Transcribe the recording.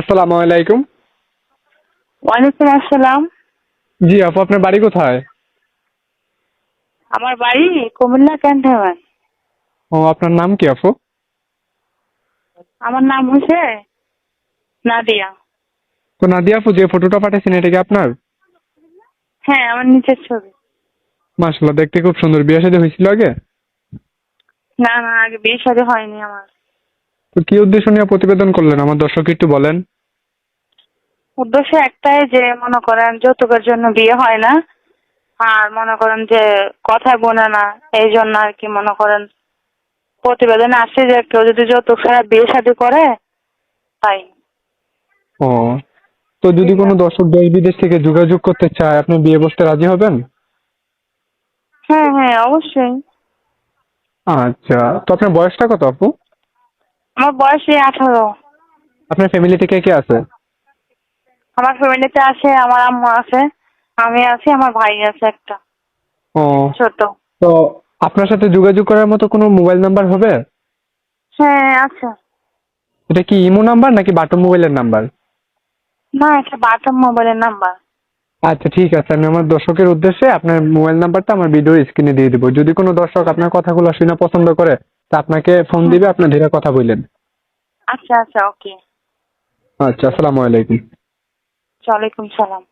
আসসালামু আলাইকুম। ওয়ালাইকুম আসসালাম। জি আপু আপনার বাড়ি কোথায়? আমার বাড়ি কুমিল্লা ক্যান্টনমেন্ট। ও আপনার নাম কি আপু? আমার নাম হচ্ছে নাদিয়া। তো নাদিয়া আপু যে ফটোটা পাঠিয়েছেন এটা কি আপনার? হ্যাঁ আমার নিচের ছবি। মাশাল্লাহ দেখতে খুব সুন্দর। বিয়ে শাদী হয়েছিল আগে? না না আগে বিয়ে শাদী হয়নি আমার। তো কি উদ্দেশ্য নিয়ে প্রতিবেদন করলেন? আমার দর্শক একটু বলেন। উদ্দেশ্য একটাই যে মনে করেন যৌতুকের জন্য বিয়ে হয় না আর মনে করেন যে কথায় বোনে না এই জন্য আর কি মনে করেন প্রতিবেদনে আসছে যে কেউ যদি যৌতুক ছাড়া বিয়ে শাদী করে তাই। ও তো যদি কোনো দর্শক দেশ বিদেশ থেকে যোগাযোগ করতে চায় আপনি বিয়ে বসতে রাজি হবেন? হ্যাঁ হ্যাঁ অবশ্যই। আচ্ছা তো আপনার বয়সটা কত আপু? আমার বয়স এই আঠারো। আপনার ফ্যামিলিতে কে কে আছে? আমার ফ্যামিলিতে আছে আমার আম্মু আছে আমি আছি আমার ভাই আছে একটা। ও। ছোট। তো আপনার সাথে যোগাযোগ করার মতো কোনো মোবাইল নাম্বার হবে? হ্যাঁ আছে। এটা কি ইমো নাম্বার নাকি বাটন মোবাইলের নাম্বার না এটা বাটাম মোবাইলের নাম্বার আচ্ছা ঠিক আছে। আমি আমার দর্শকের উদ্দেশ্যে আপনার মোবাইল নাম্বারটা আমার ভিডিও স্ক্রিনে দিয়ে দিব। যদি কোনো দর্শক আপনার কথাগুলো শুনে পছন্দ করে তা আপনাকে ফোন দিবে আপনি ধীরে কথা বললেন। আচ্ছা আচ্ছা ওকে আচ্ছা আসসালামু আলাইকুম। ওয়ালাইকুম সালাম।